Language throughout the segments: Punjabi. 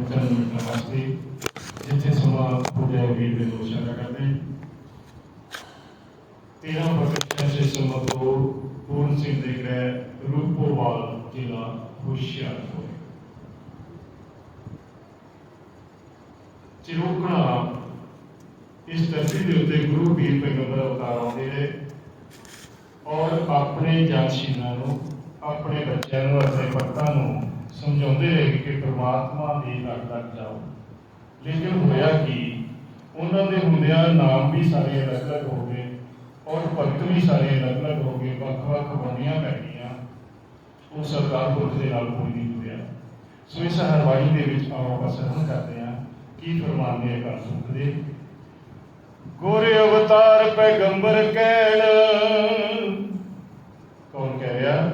ਨਮਸਤੇ ਜਿੱਥੇ ਸਮਾਂ ਪੂਜਾ ਵੀਰ ਦੇ ਦੋਸ਼ਾਂ ਦਾ ਕਰਦੇ ਤੇਰਾ ਪ੍ਰਕਾਸ਼ ਸੇ ਸਮਾਂ ਪੂਰਨ ਸਿੰਘ ਦੇ ਗ੍ਰਹਿ ਰੂਪੋਵਾਲ ਜ਼ਿਲ੍ਹਾ ਹੁਸ਼ਿਆਰਪੁਰ। ਚਿਰੋਕਣਾ ਇਸ ਧਰਤੀ ਦੇ ਉੱਤੇ ਗੁਰੂ ਪੀਰ ਪੈਗੰਬਰ ਅਵਤਾਰ ਆਉਂਦੇ ਰਹੇ ਔਰ ਆਪਣੇ ਜਾਨਸ਼ੀਨਾਂ ਨੂੰ, ਆਪਣੇ ਬੱਚਿਆਂ ਨੂੰ, ਆਪਣੇ ਭਗਤਾਂ ਨੂੰ ਸਮਝਾਉਂਦੇ ਰਹੇ ਕਿ ਪ੍ਰਮਾਤਮਾ ਦੀ ਲੜ ਲੱਗ ਜਾਓ। ਲੇਕਿਨ ਹੋਇਆ ਕਿ? ਉਹਨਾਂ ਦੇ ਹੁੰਦਿਆਂ ਨਾਮ ਵੀ ਸਾਰੇ ਅਲੱਗ-ਅਲੱਗ ਹੋ ਗਏ ਔਰ ਭਗਤ ਵੀ ਸਾਰੇ ਅਲੱਗ-ਅਲੱਗ ਹੋ ਗਏ ਵੱਖ-ਵੱਖ ਬਣੀਆਂ ਪੈ ਗਈਆਂ। ਉਹ ਸਰਕਾਰ ਪੁਰਖ ਦੇ ਨਾਲ ਕੋਈ ਨਹੀਂ ਜੁੜਿਆ। ਸੋ ਇਸ ਹਰਵਾਈ ਦੇ ਵਿੱਚ ਆਓ ਆਪਾਂ ਕਰਦੇ ਹਾਂ ਕੀ ਫਰਮਾਨਦੇ ਆ ਕਰ ਸੁਖਦੇ ਗੋਰੇ ਅਵਤਾਰ ਪੈਗੰਬਰ ਕਹਿਣ, ਕੌਣ ਕਹਿ ਰਿਹਾ?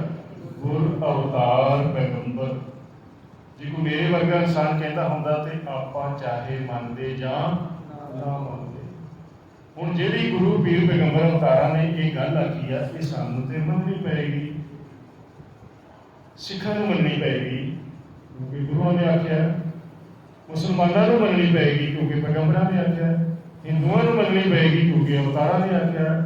ਗੁਰ ਅਵਤਾਰ ਪੈਗੰਬਰ। ਜੇ ਕੋਈ ਮੇਰੇ ਵਰਗਾ ਇਨਸਾਨ ਕਹਿੰਦਾ ਹੁੰਦਾ ਤੇ ਆਪਾਂ ਚਾਹੇ ਮੰਨਦੇ ਜਾਂ ਨਾ ਮੰਨਦੇ। ਹੁਣ ਜਿਹੜੀ ਗੁਰੂ ਪੀਰ ਪੈਗੰਬਰ ਅਵਤਾਰਾਂ ਨੇ ਇਹ ਗੱਲ ਆਖੀ ਆ, ਇਹ ਸਾਨੂੰ ਤੇ ਮੰਨਣੀ ਪਏਗੀ। ਸਿੱਖਾਂ ਨੂੰ ਮੰਨਣੀ ਪਏਗੀ, ਕਿਉਂਕਿ ਗੁਰੂਆਂ ਨੇ ਆਖਿਆ, ਮੁਸਲਮਾਨਾਂ ਨੂੰ ਮੰਨਣੀ ਪਏਗੀ, ਕਿਉਂਕਿ ਪੈਗੰਬਰਾਂ ਨੇ ਆਖਿਆ, ਹਿੰਦੂਆਂ ਨੂੰ ਮੰਨਣੀ ਪਏਗੀ, ਕਿਉਂਕਿ ਅਵਤਾਰਾਂ ਨੇ ਆਖਿਆ,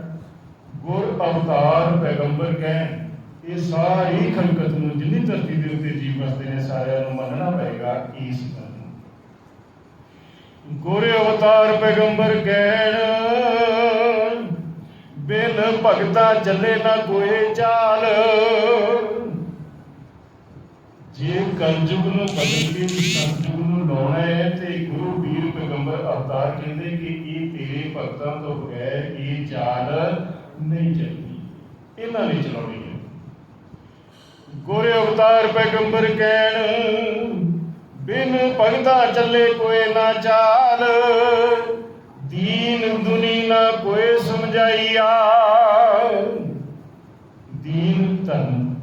ਗੁਰ ਅਵਤਾਰ ਪੈਗੰਬਰ ਕਹਿਣ। ਇਹ ਸਾਰੀ ਖਲਕਤ ਨੂੰ ਜਿੰਨੀ ਧਰਤੀ ਦੇ ਉੱਤੇ ਜੀਵ ਵਸਦੇ ਨੇ, ਸਾਰਿਆਂ ਨੂੰ ਮੰਨਣਾ ਪਏਗਾ ਇਸ ਗੱਲ ਨੂੰ। ਗੁਰ ਅਵਤਾਰ ਪੈਗੰਬਰ ਕਹਿਣ, ਬਿਨ ਭਗਤਾ ਚੱਲੇ ਨਾ ਕੋਈ ਚਾਲ। ਜੇ ਕਲਯੁਗ ਨੂੰ ਬਦਲ ਕੇ ਨੂੰ ਲਾਉਣਾ ਹੈ, ਤੇ ਗੁਰੂ ਵੀਰ ਪੈਗੰਬਰ ਅਵਤਾਰ ਕਹਿੰਦੇ ਕਿ ਇਹ ਤੇਰੇ ਭਗਤਾਂ ਤੋਂ ਬਗੈਰ ਇਹ ਚਾਲ ਨਹੀਂ ਚੱਲਦੀ। ਇਹਨਾਂ ਨੇ ਚਲਾਉਣੀ ਗੋਰੇ ਅਵਤਾਰ ਪੈਗੰਬਰ ਕਹਿਣ ਬਿਨ ਭਗਤਾ ਚੱਲੇ ਕੋਈ ਨਾ ਚਾਲ, ਦੀਨ ਦੁਨੀ ਨਾ ਕੋਈ ਸਮਝਾਈਆ। ਦੀਨ ਧਰਮ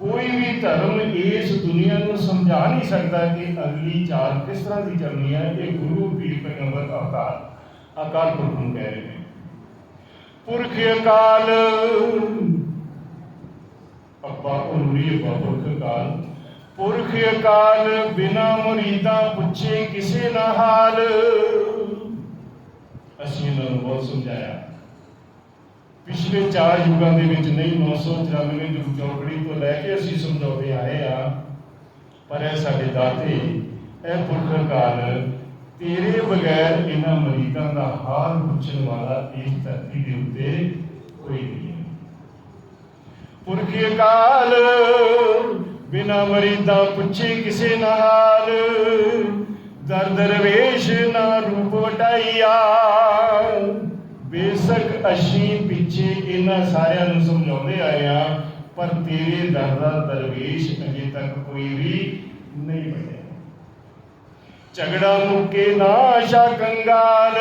ਕੋਈ ਵੀ ਧਰਮ ਇਸ ਦੁਨੀਆ ਨੂੰ ਸਮਝਾ ਨਹੀਂ ਸਕਦਾ ਕਿ ਅਗਲੀ ਚਾਲ ਕਿਸ ਤਰ੍ਹਾਂ ਦੀ ਚੱਲਣੀ ਹੈ। ਇਹ ਗੁਰੂ ਪੀਰ ਪੈਗੰਬਰ ਅਵਤਾਰ ਅਕਾਲ ਪੁਰਖ ਨੂੰ ਕਹਿ ਰਹੇ ਨੇ। ਪੁਰਖ ਅਕਾਲ ਅੱਬਾ ਉਰੀ ਅੱਬਾ ਪੁਰਖ ਅਕਾਲ ਬਿਨਾ ਮੁਰੀਦਾਂ ਪੁੱਛੇ ਕਿਸੇ ਨਾ ਹਾਲ। ਅਸੀਂ ਇਹਨਾਂ ਨੂੰ ਬਹੁਤ ਸਮਝਾਇਆ। ਪਿਛਲੇ ਚਾਰ ਯੁਗਾਂ ਦੇ ਵਿੱਚ ਨਹੀਂ 994 ਯੁਗ ਚੌਕੜੀ ਤੋਂ ਲੈ ਕੇ ਅਸੀਂ ਸਮਝਾਉਂਦੇ ਆਏ ਆ। ਪਰ ਇਹ ਸਾਡੇ ਦਾਤੇ, ਇਹ ਪੁਰਖ ਅਕਾਲ, ਤੇਰੇ ਬਗੈਰ ਇਹਨਾਂ ਮਰੀਦਾਂ ਦਾ ਹਾਲ ਪੁੱਛਣ ਵਾਲਾ ਇਸ ਧਰਤੀ ਦੇ ਉੱਤੇ ਕੋਈ ਨਹੀਂ ਪੁਰਖ ਅਕਾਲ, ਬਿਨਾ ਮਰੀਦਾਂ ਪੁੱਛੇ ਕਿਸੇ ਨਾ ਦਰ ਦਰਵੇਸ਼ ਨਾ ਰੂਪ ਵਟਾਈਆ। ਬੇਸ਼ੱਕ ਅਸੀਂ ਪਿੱਛੇ ਇਹਨਾਂ ਸਾਰਿਆਂ ਨੂੰ ਸਮਝਾਉਂਦੇ ਆਏ ਆ ਪਰ ਤੇਰੇ ਦਰ ਦਾ ਦਰਵੇਸ਼ ਅਜੇ ਤੱਕ ਕੋਈ ਵੀ ਨਹੀਂ ਬਣਿਆ। ਝਗੜਾ ਮੁੱਕੇ ਨਾ ਆਸ਼ਾ ਕੰਗਾਲ।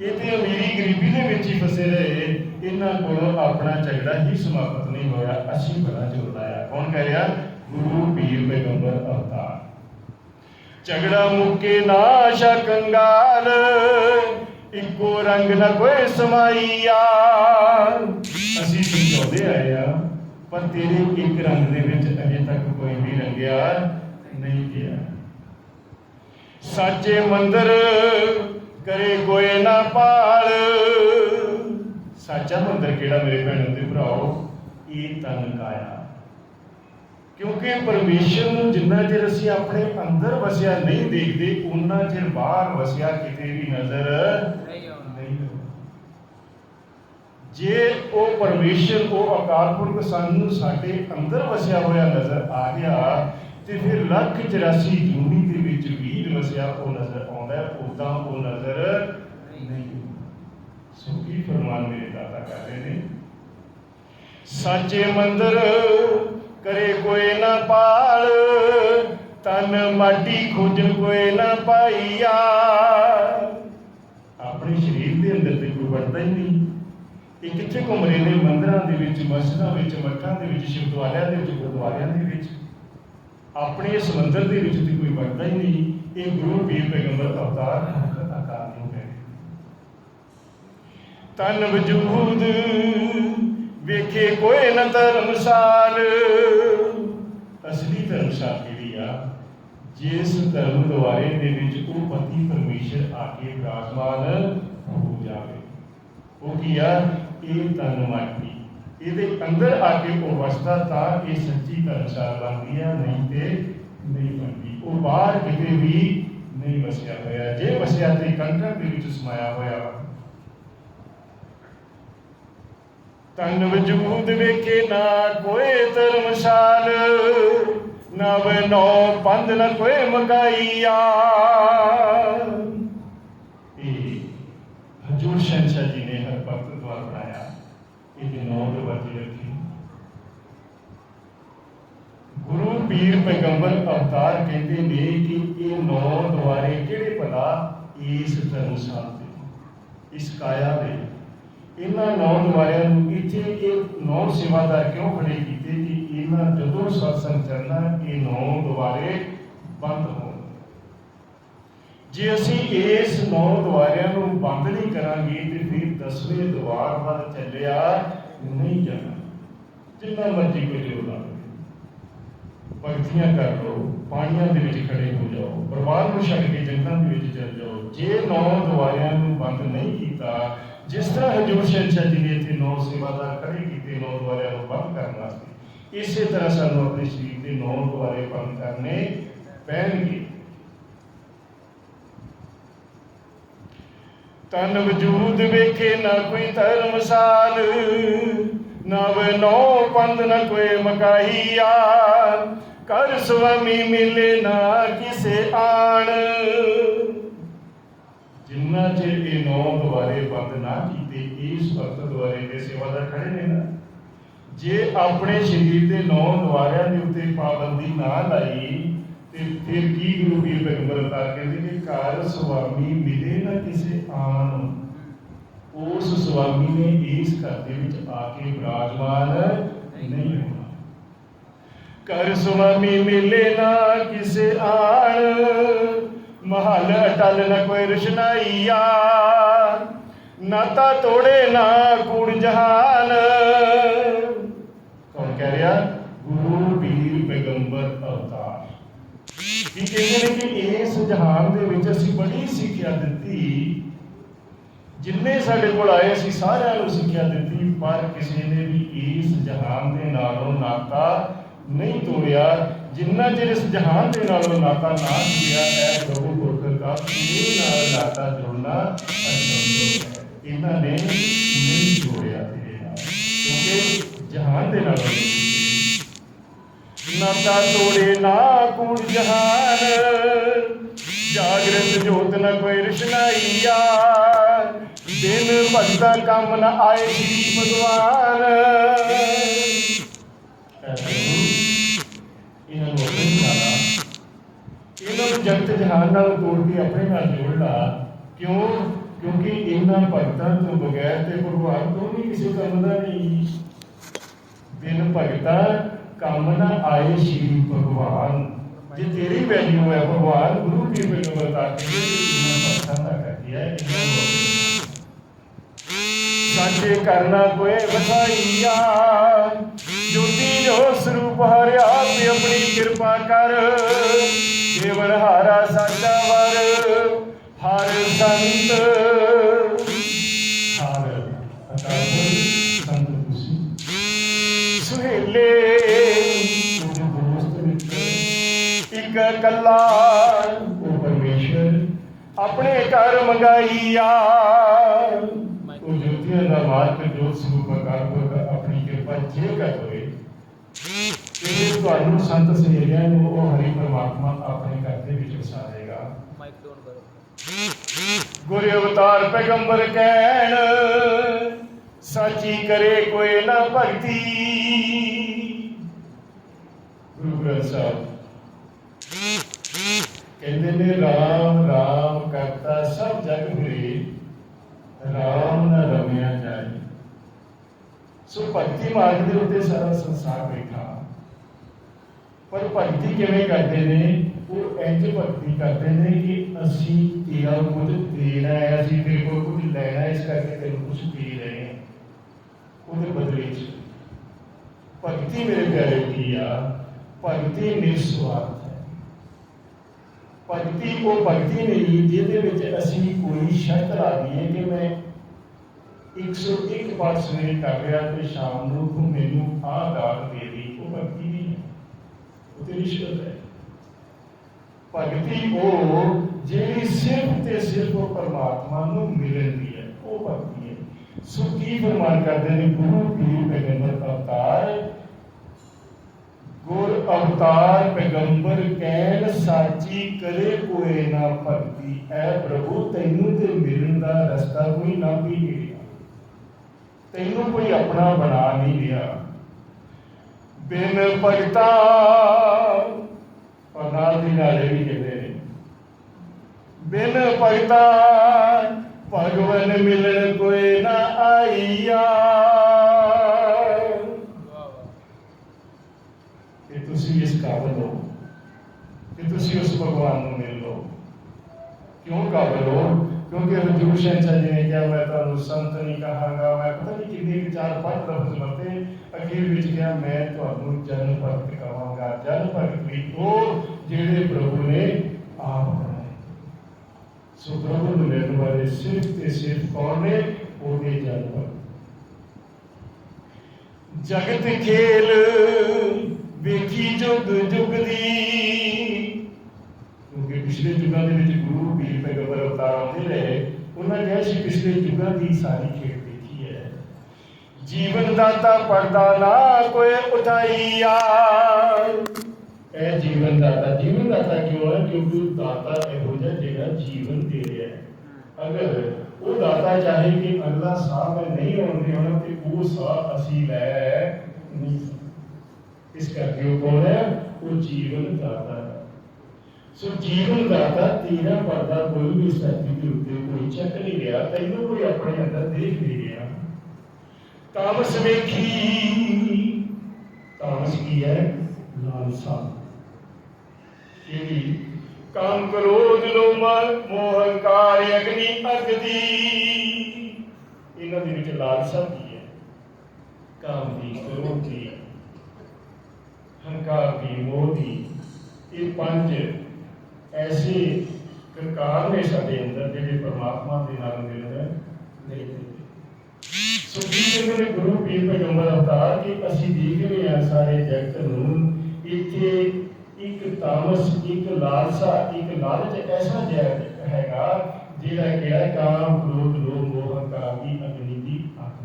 ਇਹ ਤੇ ਅਮੀਰੀ ਗਰੀਬੀ ਦੇ ਵਿੱਚ ਹੀ ਫਸੇ ਰਹੇ। ਇਹਨਾਂ ਕੋਲੋਂ ਆਪਣਾ ਝਗੜਾ ਹੀ ਸਮਾਪਤ ਨਹੀਂ ਹੋਇਆ, ਅਸੀਂ ਬੜਾ ਜ਼ੋਰ ਲਾਇਆ। ਕੌਣ ਕਹਿ ਰਿਹਾ? ਗੁਰੂ ਪੀਰ ਪੈਗੰਬਰ ਅਵਤਾਰ। ਝਗੜਾ ਮੁੱਕੇ ਨਾ ਆਸ਼ਾ ਕੰਗਾਲ, ਇੱਕੋ ਰੰਗ ਨਾ ਕੋਈ ਸਮਾਈਆ ਅਸੀਂ ਸਮਝਾਉਂਦੇ ਆਏ ਆ, ਪਰ ਤੇਰੇ ਇੱਕ ਰੰਗ ਦੇ ਵਿੱਚ ਅਜੇ ਤੱਕ ਕੋਈ ਵੀ ਰੰਗਿਆ ਨਹੀਂ ਗਿਆ। ਸਾਚੇ ਮੰਦਰ ਕਰੇ ਕੋਈ ਨਾ ਪਾਲ ਸਾਚਾ ਮੰਦਰ ਕਿਹੜਾ ਮੇਰੇ ਭੈਣੋ ਤੇ ਭਰਾਓ? ਇਹ ਤਨ ਕਾਇਆ। ਕਿਉਂਕਿ ਪਰਮੇਸ਼ਰ ਨੂੰ ਜਿੰਨਾ ਚਿਰ ਅਸੀਂ ਆਪਣੇ ਅੰਦਰ ਵਸਿਆ ਨਹੀਂ ਦੇਖਦੇ ਉਨਾ ਚਿਰ ਬਾਹਰ ਵਸਿਆ ਕਿਤੇ ਵੀ ਨਜ਼ਰ ਨਹੀਂ ਆਉਂਦਾ। ਜੇ ਉਹ ਪਰਮੇਸ਼ਰ ਉਹ ਅਕਾਲ ਪੁਰਖ ਸਾਨੂੰ ਸਾਡੇ ਅੰਦਰ ਵਸਿਆ ਹੋਇਆ ਨਜ਼ਰ ਆ ਗਿਆ ਤੇ ਫਿਰ ਲੱਖ 84 ਜੂਨੀ ਦੇ ਵਿੱਚ ਵੀਰ ਵਸਿਆ ਉਹ ਨਜ਼ਰ ਆਉਂਦਾ ਉਦਾਂ ਉਹ ਨਜ਼ਰ ਨਹੀਂ ਸੋ ਕੀ ਫਰਮਾਨ ਮੇਰੇ ਦਾਤਾ ਕਰ ਰਹੇ ਨੇ। ਸਾਚੇ ਮੰਦਰ ਕਰੇ ਕੋਈ ਨਾ ਪਾਲ ਤਨ ਮਾਟੀ ਖੋਜਣ ਕੋਈ ਨਾ ਪਾਈਆ ਆਪਣੇ ਸਰੀਰ ਦੇ ਅੰਦਰ ਤੇ ਕੋਈ ਵੜਦਾ ਹੀ ਨਹੀਂ। ਇਹ ਕਿੱਥੇ ਘੁੰਮ ਰਹੇ ਨੇ ਮੰਦਰਾਂ ਦੇ ਵਿੱਚ, ਮਸਜਿਦਾਂ ਵਿੱਚ, ਮੱਠਾਂ ਦੇ ਵਿੱਚ, ਸ਼ਿਵਦੁਆਰਿਆਂ ਦੇ ਵਿੱਚ, ਗੁਰਦੁਆਰਿਆਂ ਦੇ ਵਿੱਚ? ਆਪਣੇ ਇਸ ਮੰਦਰ ਦੇ ਵਿੱਚ ਤੇ ਕੋਈ ਵੜਦਾ ਹੀ ਨਹੀਂ। ਇਹ ਗੁਰੂ ਪੀਰ ਪੈਗੰਬਰ ਅਵਤਾਰ ਆਕਾਰ ਨੂੰ ਹੈ ਤਨ ਵਜੂਦ, ਵੇਖੇ ਕੋਈ ਨਾ ਧਰਮਸਾਲ ਅਸਲੀ ਧਰਮਸਾਲ ਕਿਹੜੀ ਆ? ਜਿਸ ਧਰਮ ਦੁਆਰੇ ਦੇ ਵਿੱਚ ਉਹ ਪਤੀ ਪਰਮੇਸ਼ਰ ਆ ਕੇ ਵਿਰਾਜਮਾਨ ਹੋ ਜਾਵੇ। ਉਹ ਕੀ ਆ? ਇਹ ਤਨ ਮਾਟੀ। ਇਹਦੇ ਅੰਦਰ ਆ ਕੇ ਉਹ ਵਸਦਾ ਤਾਂ ਇਹ ਸੱਚੀ ਧਰਮਸ਼ਾਲ ਬਣਦੀ ਆ, ਨਹੀਂ ਤੇ ਨਹੀਂ ਬਣਦੀ। ਉਹ ਬਾਹਰ ਕਿਤੇ ਵੀ ਨਹੀਂ ਵਸਿਆ ਹੋਇਆ। ਜੇ ਵਸਿਆ ਤੇ ਕੰਕਰ ਦੇ ਵਿੱਚ ਸਮਾਇਆ ਹੋਇਆ ਵਾ ਤਨ ਵਜੂਦ ਵੇਖੇ ਨਾ ਕੋਈ ਧਰਮਸ਼ਾਲ ਨਵ ਨੋ ਪੰਧ ਨ ਕੋਈ ਮਕਾਈਆ। ਇਹ ਹਜੂਰ ਸ਼ਹਿਨशाह ਜੀ ਨੇ ਹਰ ਭਗਤ ਦੁਆਰ ਬਣਾਇਆ, ਇਹ ਨੌ ਦਰਵਾਜ਼ੇ ਰੱਖੇ। ਗੁਰੂ ਪੀਰ ਪੈਗੰਬਰ ਅਵਤਾਰ ਕਹਿੰਦੇ ਨੇ ਕਿ ਇਹ ਨੌ ਦੁਆਰੇ ਕਿਹੜੇ ਭਲਾ ਇਸ ਧਰਮਸ਼ਾਲ ਦੇ ਇਸ ਕਾਇਆ ਦੇ ਇਹਨਾਂ ਨੌ ਦੁਆਰਿਆਂ ਨੂੰ ਇੱਥੇ ਇਹ ਨੌ ਸੇਵਾਦਾਰ ਕਿਉਂ ਖੜੇ ਕੀਤੇ ਕਿ ਇਹਨਾਂ ਜਦੋਂ ਸਤਸੰਗ ਚੱਲਣਾ ਇਹ ਨੌ ਦੁਆਰੇ ਬੰਦ ਹੋਣ? ਜੇ ਅਸੀਂ ਇਸ ਨੌ ਦੁਆਰਿਆਂ ਨੂੰ ਬੰਦ ਨਹੀਂ ਕਰਾਂਗੇ, ਤੇ ਫਿਰ ਦਸਵੇਂ ਦੁਆਰ ਵੱਲ ਚੱਲਿਆ ਨਹੀਂ ਜਾਣਾ। ਜਿੰਨਾ ਮਰਜ਼ੀ ਕੋਈ ਜੋਰ ਭਗਤੀਆਂ ਕਰ ਲਓ, ਪਾਣੀਆਂ ਦੇ ਵਿੱਚ ਖੜੇ ਹੋ ਜਾਓ, ਪਰਿਵਾਰ ਨੂੰ ਛੱਡ ਕੇ ਜੰਗਲਾਂ ਦੇ ਵਿੱਚ ਚੱਲ ਜਾਓ। ਜੇ ਨੌ ਦੁਆਰਿਆਂ ਨੂੰ ਬੰਦ ਨਹੀਂ ਕੀਤਾ ਜਿਸ ਤਰ੍ਹਾਂ ਹਜੂਰ ਸ਼ਹਿਨशाह ਜੀ ਨੇ ਇੱਥੇ ਨੌ ਸੇਵਾਦਾਰ ਖੜੇ ਕੀਤੇ ਨੌ ਦੁਆਰਿਆਂ ਨੂੰ ਬੰਦ ਕਰਨ ਵਾਸਤੇ ਇਸੇ ਤਰ੍ਹਾਂ ਸਾਨੂੰ ਆਪਣੇ ਸਰੀਰ ਦੇ ਨੌ ਦੁਆਰੇ ਬੰਦ ਕਰਨੇ ਪੈਣਗੇ ਤਨ ਵਜੂਦ ਵੇਖੇ ਨਾ ਕੋਈ ਧਰਮਸਾਲ ਨਵ ਨੋ ਪੰਧ ਨ ਕੋਈ ਮਕਾਈਆ ਕਰ ਸੁਆਮੀ ਮਿਲੇ ਨਾ ਕਿਸੇ ਆਣ ਜਿੰਨਾ ਚਿਰ ਇਹ ਨੌ ਦੁਆਰੇ ਬੰਦ ਨਾ ਕੀਤੇ, ਇਸ ਵਕਤ ਦੁਆਰੇ ਦੇ ਸੇਵਾਦਾਰ ਖੜੇ ਨੇ ਨਾ। ਜੇ ਆਪਣੇ ਸਰੀਰ ਦੇ ਨੌ ਦੁਆਰਿਆਂ ਦੇ ਉੱਤੇ ਪਾਬੰਦੀ ਨਾ ਲਾਈ, ਤੇ ਫਿਰ ਕੀ ਗੁਰੂ ਪੀਰ ਪੈਗੰਬਰ ਤਾਂ ਕਹਿੰਦੇ ਕਿ ਘਰ ਸੁਆਮੀ ਮਿਲੇ ਨਾ ਕਿਸੇ ਆਣ ਉਸ ਸੁਆਮੀ ਨੇ ਇਸ ਘਰ ਦੇ ਵਿੱਚ ਆ ਕੇ ਵਿਰਾਜਮਾਨ ਨਹੀਂ ਹੋਣਾ। ਘਰ ਸੁਆਮੀ ਮਿਲੇ ਨਾ ਕਿਸੇ ਆਣ ਮਹਲ ਅਟਲ ਨ ਕੋਈ ਰਸ਼ਨਾਈਆ ਨਾਤਾ ਤੋੜੇ, ਨਾ ਕੂੜ ਜਹਾਨ। ਕੌਣ ਕਹਿ ਰਿਹਾ? ਗੁਰੂ ਪੀਰ ਪੈਗੰਬਰ ਅਵਤਾਰ। ਕੀ ਕਹਿੰਦੇ ਨੇ ਕਿ ਇਸ ਜਹਾਨ ਦੇ ਵਿੱਚ ਅਸੀਂ ਬੜੀ ਸਿੱਖਿਆ ਦਿੱਤੀ। ਜਿੰਨੇ ਸਾਡੇ ਕੋਲ ਆਏ, ਅਸੀਂ ਸਾਰਿਆਂ ਨੂੰ ਸਿੱਖਿਆ ਦਿੱਤੀ, ਪਰ ਕਿਸੇ ਨੇ ਵੀ ਇਸ ਜਹਾਨ ਦੇ ਨਾਲੋਂ ਨਾਤਾ ਨਹੀਂ ਤੋੜਿਆ। ਜਿੰਨਾ ਚਿਰ ਇਸ ਜਹਾਨ ਦੇ ਨਾਲੋਂ ਨਾਤਾ ਨਾ ਜੁੜਿਆ ਹੈ ਪ੍ਰਭੂ ਗੁਰਕਰ ਨਾਲ ਨਾਤਾ ਜੁੜਨਾ ਅਸੰਭਵ ਹੈ। ਇਹਨਾਂ ਨੇ ਨਹੀਂ ਜੋੜਿਆ ਤੇਰੇ ਨਾਲ, ਕਿਉਂਕਿ ਜਹਾਨ ਦੇ ਨਾਲੋਂ ਨਹੀਂ ਜੁੜੇ। ਤੋੜੇ, ਨਾ ਕੂੜ ਜਹਾਨ, ਜਾਗਰਤ ਜੋਤ ਨ ਕੋਈ ਰਸ਼ਨਾਈਆ ਦਿਨ ਭਗਤਾ ਕੰਮ ਨਾ ਆਏ ਜੀ ਭਗਵਾਨ ਇਹਨਾਂ ਨੂੰ ਆਪਣੇ ਜਗਤ ਜਹਾਨ ਨਾਲ ਤੋੜ ਕੇ ਆਪਣੇ ਨਾਲ ਜੋੜ ਲਾ ਕਿਉਂ? ਕਿਉਂਕਿ ਇਹਨਾਂ ਭਗਤਾਂ ਤੋਂ ਬਗੈਰ ਤੇ ਭਗਵਾਨ ਤੋਂ ਵੀ ਕਿਸੇ ਕੰਮ ਦਾ ਨਹੀਂ। ਦਿਨ ਭਗਤਾ ਕੰਮ ਨਾ ਆਏ ਸ਼੍ਰੀ ਭਗਵਾਨ। ਜੇ ਤੇਰੀ ਵੈਲਿਊ ਹੈ ਭਗਵਾਨ, ਗੁਰੂ ਕੀ ਵੈਲਿਊ ਬਤਾ ਕੇ ਇਹਨਾਂ ਭਗਤਾਂ ਦਾ ਕਰਦੀ ਹੈ ਸਾਚੇ ਕਰਨਾ ਕੋਏ ਵਸਾਈਆ ਜੋਤੀ ਜੋ ਸਰੂਪ ਹਰਿਆ, ਤੇ ਆਪਣੀ ਕਿਰਪਾ ਕਰ। ਕੇਵਲ ਸਾਡਾ ਸਾਚਾ ਵਰ, ਹਰ ਸੰਤ। ਹਰ ਅਕਾਲ ਸੰਤ ਤੁਸੀਂ। ਸੁਹੇਲੇ ਇੱਕ ਕੱਲਾ ਉਹ ਪਰਮੇਸ਼ਰ, ਆਪਣੇ ਘਰ ਮੰਗਾਈਆ। ਉਹ ਜੋਤੀਆਂ ਦਾ ਮਾਰਗ ਜੋ ਸਰੂਪ ਕਰਪੁਰ ਆਪਣੀ ਕਿਰਪਾ ਜੇ ਕਰ ਤੇ ਤੁਹਾਨੂੰ ਸੰਤ ਨੂੰ ਉਹ ਹਰੀ ਪਰਮਾਤਮਾ ਆਪਣੇ ਘਰ ਦੇ ਵਿੱਚ ਵਸਾ ਦੇਗਾ। ਮਾਈਕ ਡਾਊਨ ਕਰੋ। ਗੁਰ ਅਵਤਾਰ ਪੈਗੰਬਰ ਕਹਿਣ ਸਾਚੀ ਕਰੇ ਕੋਈ ਨਾ ਭਗਤੀ। ਗੁਰੂ ਗ੍ਰੰਥ ਸਾਹਿਬ ਕਹਿੰਦੇ ਨੇ ਰਾਮ ਰਾਮ ਕਰਤਾ ਸਭ ਜਗ ਫਿਰੇ ਰਾਮ ਨ ਰਮਿਆ ਜਾਏ। ਸੋ ਭਗਤੀ ਮਾਰਗ ਦੇ ਉੱਤੇ ਸਾਰਾ ਸੰਸਾਰ ਬੈਠਾ। ਪਰ ਭਗਤੀ ਕਿਵੇਂ ਕਰਦੇ ਨੇ ਉਹ ਇੰਜ ਭਗਤੀ ਕਰਦੇ ਨੇ ਕਿ ਅਸੀਂ ਤੇਰਾ ਕੁਝ ਦੇਣਾ ਹੈ ਅਸੀਂ ਤੇਰੇ ਕੋਲ ਕੁਝ ਲੈਣਾ ਹੈ ਇਸ ਕਰਕੇ ਤੈਨੂੰ ਕੁਝ ਦੇ ਰਹੇ ਹਾਂ ਉਹਦੇ ਬਦਲੇ ਚ ਭਗਤੀ ਮੇਰੇ ਪਿਆਰੇ ਕੀ ਆ ਭਗਤੀ ਨਿਰਸਵਾਰਥ ਹੈ ਭਗਤੀ ਉਹ ਭਗਤੀ ਨਹੀਂ ਜਿਹਦੇ ਵਿੱਚ ਅਸੀਂ ਕੋਈ ਸ਼ਰਤ ਲਾ ਦਈਏ ਕਿ ਮੈਂ 101 ਵਾਰ ਸਵੇਰੇ ਕਰ ਰਿਹਾ ਤੇ ਸ਼ਾਮ ਨੂੰ ਤੂੰ ਮੈਨੂੰ ਆਹ ਦਾਤ ਦੇ ਦੀ ਉਹ ਭਗਤੀ ਨਹੀਂ ਹੈ ਉਹ ਤੇ ਰਿਸ਼ਵਤ ਹੈ। ਭਗਤੀ ਉਹ ਜਿਹੜੀ ਸਿਰਫ ਤੇ ਸਿਰਫ ਪਰਮਾਤਮਾ ਨੂੰ ਮਿਲਦੀ ਹੈ, ਉਹ ਭਗਤੀ ਹੈ। ਸੋ ਕੀ ਫਰਮਾਨ ਕਰਦੇ ਨੇ, ਗੁਰੂ ਪੀਰ ਪੈਗੰਬਰ ਅਵਤਾਰ, ਗੁਰ ਅਵਤਾਰ ਪੈਗੰਬਰ ਕਹਿਣ ਸਾਚੀ ਕਰੇ ਕੋਏ ਨਾ ਭਗਤੀ, ਐ ਪ੍ਰਭੂ, ਤੈਨੂੰ ਤੇ ਮਿਲਣ ਦਾ ਰਸਤਾ ਕੋਈ ਨਾ ਵੀ ਨਹੀਂ ਰਿਹਾ। ਤੈਨੂੰ ਕੋਈ ਆਪਣਾ ਬਣਾ ਨਹੀਂ ਰਿਹਾ। ਬਿਨ ਭਗਤਾ ਔਰ ਨਾਲ ਦੀ ਨਾਲ ਇਹ ਵੀ ਕਹਿੰਦੇ ਨੇ। ਬਿਨ ਭਗਤਾ, ਭਗਵਨ ਮਿਲਣ ਕੋਈ ਨਾ ਆਈਆ। ਕਿ ਤੁਸੀਂ ਇਸ ਕਾਬਲ ਹੋ, ਕਿ ਤੁਸੀਂ ਉਸ ਭਗਵਾਨ ਨੂੰ ਮਿਲ ਲਓ। ਕਿਉਂ ਕਾਬਲ ਹੋ? ਕਿਉਂਕਿ ਹਜੂਰ ਸ਼ਹਿਨशाह ਜੀ ਨੇ ਕਿਹਾ ਮੈਂ ਤੁਹਾਨੂੰ ਸੰਤ ਨਹੀਂ ਕਹਾਂਗਾ ਮੈਂ ਪਤਾ ਨਹੀਂ ਕਿੰਨੇ ਕੁ ਚਾਰ ਪੰਜ ਲਫ਼ਜ਼ ਵਰਤੇ ਵਿੱਚ ਕਿਹਾ ਮੈਂ ਤੁਹਾਨੂੰ ਜਨ ਭਗਤ ਕਹਾਂਗਾ ਜਨ ਭਗਤ ਵੀ ਉਹ ਜਿਹੜੇ ਪ੍ਰਭੂ ਨੇ ਆਪ ਬਣਾਏ ਸੋ ਪ੍ਰਭੂ ਨੂੰ ਮਿਲਣ ਵਾਲੇ ਸਿਰਫ ਤੇ ਸਿਰਫ ਕੌਣ ਨੇ ਉਹਦੇ ਜਨ ਭਗਤ ਜਗਤ ਖੇਲ ਵੇਖੀ ਜੁਗ ਜੁਗ ਦੀ ਪਿਛਲੇ ਯੁੱਗਾਂ ਦੇ ਵਿੱਚ ਗੁਰੂ ਪੀਰ ਪੈਗੰਬਰ ਅਵਤਾਰ ਆਉਂਦੇ ਰਹੇ ਉਹਨਾਂ ਕਿਹਾ ਸੀ ਪਿਛਲੇ ਯੁੱਗਾਂ ਦੀ ਸਾਰੀ ਖੇਡ ਦੇਖੀ ਹੈ ਜੀਵਨ ਦਾਤਾ ਪਰਦਾ ਨਾ ਕੋਈ ਉਠਾਈਆ ਇਹ ਜੀਵਨ ਦਾਤਾ ਜੀਵਨ ਦਾਤਾ ਕਿਉਂ ਹੈ ਕਿਉਂਕਿ ਉਹ ਦਾਤਾ ਇਹੋ ਜਿਹਾ ਜਿਹੜਾ ਜੀਵਨ ਦੇ ਰਿਹਾ ਹੈ ਅਗਰ ਉਹ ਦਾਤਾ ਚਾਹੇ ਕਿ ਅਗਲਾ ਸਾਹ ਮੈਂ ਨਹੀਂ ਆਉਂਦੇ ਹੋਣਾ ਤੇ ਉਹ ਸਾਹ ਅਸੀਂ ਲੈ ਨਹੀਂ ਸਕਦੇ। ਇਸ ਕਰਕੇ ਉਹ ਕੌਣ ਹੈ ਉਹ ਜੀਵਨ ਦਾਤਾ ਹੈ ਸੋ ਜੀਵਨ ਦਾਤਾ ਤੇਰਾ ਪਰਦਾ ਕੋਈ ਵੀ ਇਸ ਦੇ ਉੱਤੇ ਕੋਈ ਚੱਕ ਨਹੀਂ ਰਿਹਾ, ਤੈਨੂੰ ਕੋਈ ਆਪਣੇ ਅੰਦਰ ਦੇਖ ਨਹੀਂ ਰਿਹਾ। ਤਾਮਸ ਵੇਖੀ। ਤਾਮਸ ਕੀ ਹੈ? ਲਾਲਸਾ ਜਿਹੜੀ ਕਾਮ ਕ੍ਰੋਧ ਲੋਭ ਮੋਹ ਹੰਕਾਰ ਅਗਨੀ ਅਗਦੀ। ਇਹਨਾਂ ਦੇ ਵਿੱਚ ਲਾਲਸਾ ਕੀ ਹੈ? ਕਾਮ ਦੀ ਕ੍ਰੋਧ ਦੀ ਹੰਕਾਰ ਦੀ ਮੋਹ ਦੀ ਇਹ ਪੰਜ ਐਸੇ ਕੰਕਾਰ ਨੇ ਸਾਡੇ ਅੰਦਰ ਜਿਹੜੇ ਪਰਮਾਤਮਾ ਦੇ ਨਾਲ ਮਿਲਣ ਨਹੀਂ ਸੋ ਜੀ ਕਹਿੰਦੇ ਗੁਰੂ ਪੀਰ ਪੈਗੰਬਰ ਅਵਤਾਰ ਕਿ ਅਸੀਂ ਦੇਖ ਰਹੇ ਹਾਂ ਸਾਰੇ ਜਗਤ ਨੂੰ, ਇੱਥੇ ਇੱਕ ਤਾਮਸ, ਇੱਕ ਲਾਲਸਾ, ਇੱਕ ਲਾਲਚ ਐਸਾ ਜਗਤ ਹੈਗਾ ਜਿਹੜਾ ਕਿ ਹੈ ਕਾਮ ਕ੍ਰੋਧ, ਲੋਭ, ਮੋਹ, ਹੰਕਾਰ ਦੀ ਅਗਨੀ ਦੀ ਅੱਗ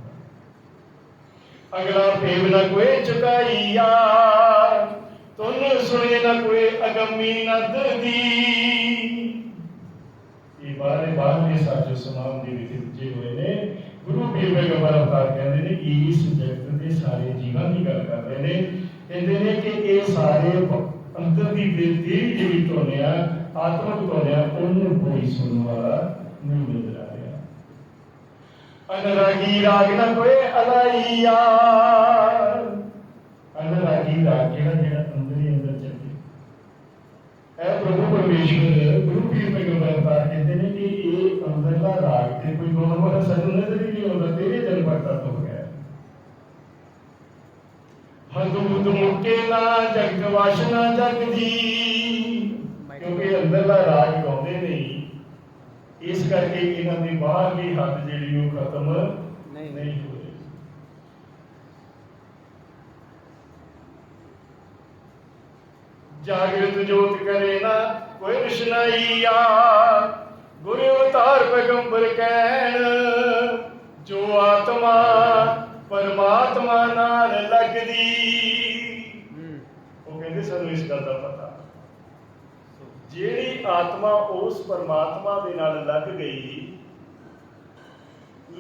ਅਗਲਾ ਫੇਮ ਨਾ ਕੋਈ ਚੁਕਾਈਆ। ਤੁਨ ਸੁਣੇ ਨਾ ਕੋਈ ਅਗੰਮੀ ਨਦ ਦੀ। ਇਹ ਬਾਰੇ ਬਾਹਰਲੇ ਸਾਜੋ ਸਮਾਮ ਦੇ ਵਿੱਚ ਰੁੱਝੇ ਹੋਏ ਨੇ? ਗੁਰੂ ਪੀਰ ਪੈਗੰਬਰ ਅਵਤਾਰ ਕਹਿੰਦੇ ਨੇ ਕਿ ਇਸ ਜਗਤ ਦੇ ਸਾਰੇ ਜੀਵਾਂ ਦੀ ਗੱਲ ਕਰ ਰਹੇ ਨੇ। ਕਹਿੰਦੇ ਨੇ ਕਿ ਇਹ ਸਾਰੇ ਬ- ਅੰਦਰ ਦੀ ਬੇਦੀ ਜਿਹੜੀ ਧੋਨਿਆ ਆਤਮਿਕ ਧੋਨਿਆ, ਉਹਨੂੰ ਕੋਈ ਸੁਣਨ ਵਾਲਾ ਨਹੀਂ ਮਿਲ ਰਿਹਾ। ਅਨਰਾਗੀ ਰਾਗ ਨਾ ਕੋਈ ਅਲਾਈਆ ਅਨਰਾਗੀ ਰਾਗ ਕਿਹੜਾ ਜਿਹੜਾ ਅੰਦਰ ਹੀ ਅੰਦਰ ਚੱਲੇ ਇਹ ਪ੍ਰਭੂ ਪਰਮੇਸ਼ਵਰ ਗੁਰੂ ਪੀਰ ਪੈਗੰਬਰ ਅਵਤਾਰ ਕਹਿੰਦੇ ਨੇ ਕਿ ਇਹ ਅੰਦਰਲਾ ਰਾਗ ਤੇ ਕੋਈ ਗਾਉਣ ਵਾਲਾ ਸਾਨੂੰ ਨਜ਼ਰ ਹੀ ਨਹੀਂ ਆਉਂਦਾ ਤੇਰੇ ਜਨ ਭਗਤਾ ਤੋਂ ਬਗੈਰ ਹੰਦੂਦ ਮੁੱਕੇ ਨਾ ਜਗ ਵਾਸ਼ਨਾ ਜਗ ਦੀ ਕਿਉਂਕਿ ਅੰਦਰਲਾ ਰਾਗ ਗਾਉਂਦੇ ਨਹੀਂ। ਇਸ ਕਰਕੇ ਇਹਨਾਂ ਦੀ ਬਾਹਰਲੀ ਹੱਦ ਜਿਹੜੀ ਉਹ ਖਤਮ ਨਹੀਂ। ਨਹੀਂ ਹੋ ਰਹੀ ਜਾਗਰਤ ਜੋਤ ਕਰੇ ਨਾ, ਕੋਈ ਰਸ਼ਨਾਈਆ ਗੁਰੂ ਅਵਤਾਰ ਪੈਗੰਬਰ ਕਹਿਣ, ਜੋ ਆਤਮਾ ਪਰਮਾਤਮਾ ਨਾਲ ਲੱਗਦੀ। ਉਹ ਕਹਿੰਦੇ, ਸਾਨੂੰ ਇਸ ਗੱਲ ਦਾ ਪਤਾ। ਜਿਹੜੀ ਆਤਮਾ ਉਸ ਪਰਮਾਤਮਾ ਦੇ ਨਾਲ ਲੱਗ ਗਈ,